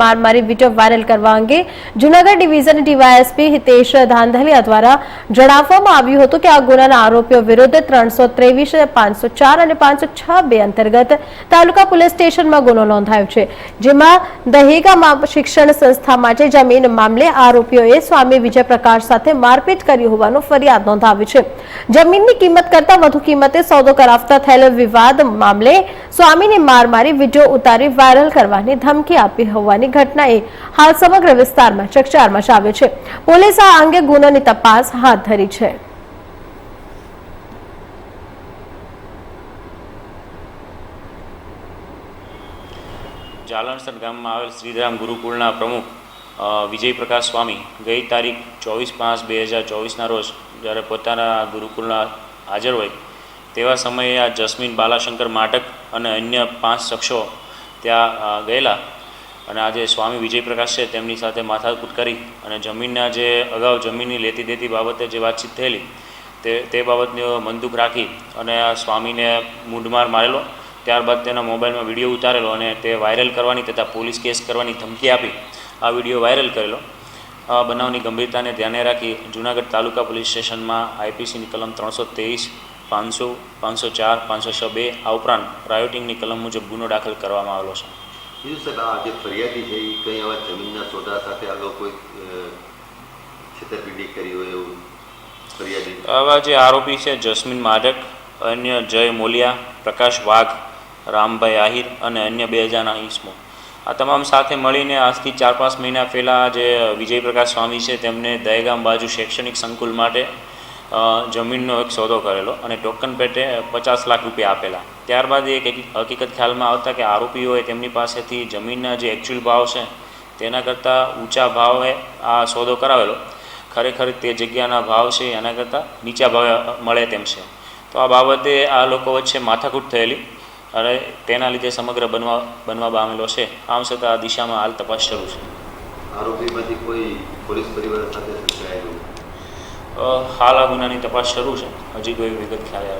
માર મારી video viral કરવા અંગે જૂનાગઢ ડિવિઝન ડીવાયએસપી હિતેશ ધાંધલિયા દ્વારા જણાવવામાં આવ્યું હતું કે આ ગુનાના આરોપીઓ વિરુદ્ધ ત્રણસો ત્રેવીસ પાંચસો ચાર અને પાંચસો છ બે અંતર્ગત તાલુકા પોલીસ સ્ટેશનમાં ગુનો નોંધાયો છે જેમાં દહેગામાં શિક્ષણ સંસ્થા માટે જમીન મામલે આરોપીઓએ સ્વામી વિજયપ્રકાશ સાથે મારપીટ કરી હોવાનું ફરિયાદ નોંધાવી છે. જમીનની કિંમત કરતા વધુ કિંમતે સોદો કરાવતા થયેલ વિવાદ મામલે સ્વામીને માર મારી વીડિયો ઉતારી વાયરલ કરવાની ધમકી આપી હોવાની ઘટનાએ હાલ સમગ્ર વિસ્તારમાં ચકચાર મચાવ્યો છે. પોલીસ આ અંગે ગુનાની તપાસ હાથ ધરી છે. જાલણસર ગામમાં આવેલ શ્રીરામ ગુરુકુળના પ્રમુખ વિજય પ્રકાશ સ્વામી ગઈ તારીખ ચોવીસ પાંચ બે હજાર ચોવીસના રોજ જ્યારે પોતાના ગુરુકુળના હાજર હોય તેવા સમયે આ જસ્મીન બાલાશંકર માટક અને અન્ય પાંચ શખ્સો ત્યાં ગયેલા. અને આજે સ્વામી વિજય પ્રકાશ છે, તેમની સાથે માથાકૂટ કરી અને જમીનના જે અગાઉ જમીનની લેતી દેતી બાબતે જે વાતચીત થયેલી, તે તે બાબતને મંદુક રાખી અને આ સ્વામીને મૂંઢમાર મારેલો. ત્યારબાદ તેના મોબાઈલમાં વીડિયો ઉતારેલો અને તે વાયરલ કરવાની તથા પોલીસ કેસ કરવાની ધમકી આપી, આ વીડિયો વાયરલ કરેલો. આ બનાવની ગંભીરતાને ધ્યાને રાખી જૂનાગઢ તાલુકા પોલીસ સ્ટેશનમાં આઈપીસીની કલમ ત્રણસો તેવીસ પાંચસો પાંચસો ચાર પાંચસો છ બે આ ઉપરાંત રાયોટિંગની કલમ મુજબ ગુનો દાખલ કરવામાં આવેલો છે. બીજું સાહેબ આ જે ફરિયાદી છે એ કંઈ આવા જમીનના સોદા સાથે આ લોકોએ છેતરપિંડી કરી હોય એવું ફરિયાદી? આવા જે આરોપી છે જસ્મીન માધક અન્ય જય મોલિયા પ્રકાશ વાઘ રામભાઈ આહિર અને અન્ય બે હજારના ઈસમો આ તમામ સાથે મળીને આજથી ચાર પાંચ મહિના પહેલાં જે વિજય પ્રકાશ સ્વામી છે તેમને દહેગામ બાજુ શૈક્ષણિક સંકુલ માટે જમીનનો એક સોદો કરેલો અને ટોકન પેટે પચાસ લાખ રૂપિયા આપેલા. ત્યારબાદ એક હકીકત ખ્યાલમાં આવતા કે આરોપીઓએ તેમની પાસેથી જમીનના જે એકચ્યુઅલ ભાવ છે, તેના કરતાં ઊંચા ભાવે આ સોદો કરાવેલો. ખરેખર તે જગ્યાના ભાવ છે, એના કરતાં નીચા ભાવે મળે તેમ છે. તો આ બાબતે આ લોકો વચ્ચે માથાકૂટ થયેલી અને તેના લીધે સમગ્ર બનવા બનવા પામેલો છે. આમ છતાં આ દિશામાં હાલ તપાસ શરૂ છે. આરોપીમાંથી કોઈ પોલીસ પરિવાર સાથે હાલ આ ગુનાની તપાસ શરૂ છે. હજી કોઈ વિગત ખ્યાલ આવે.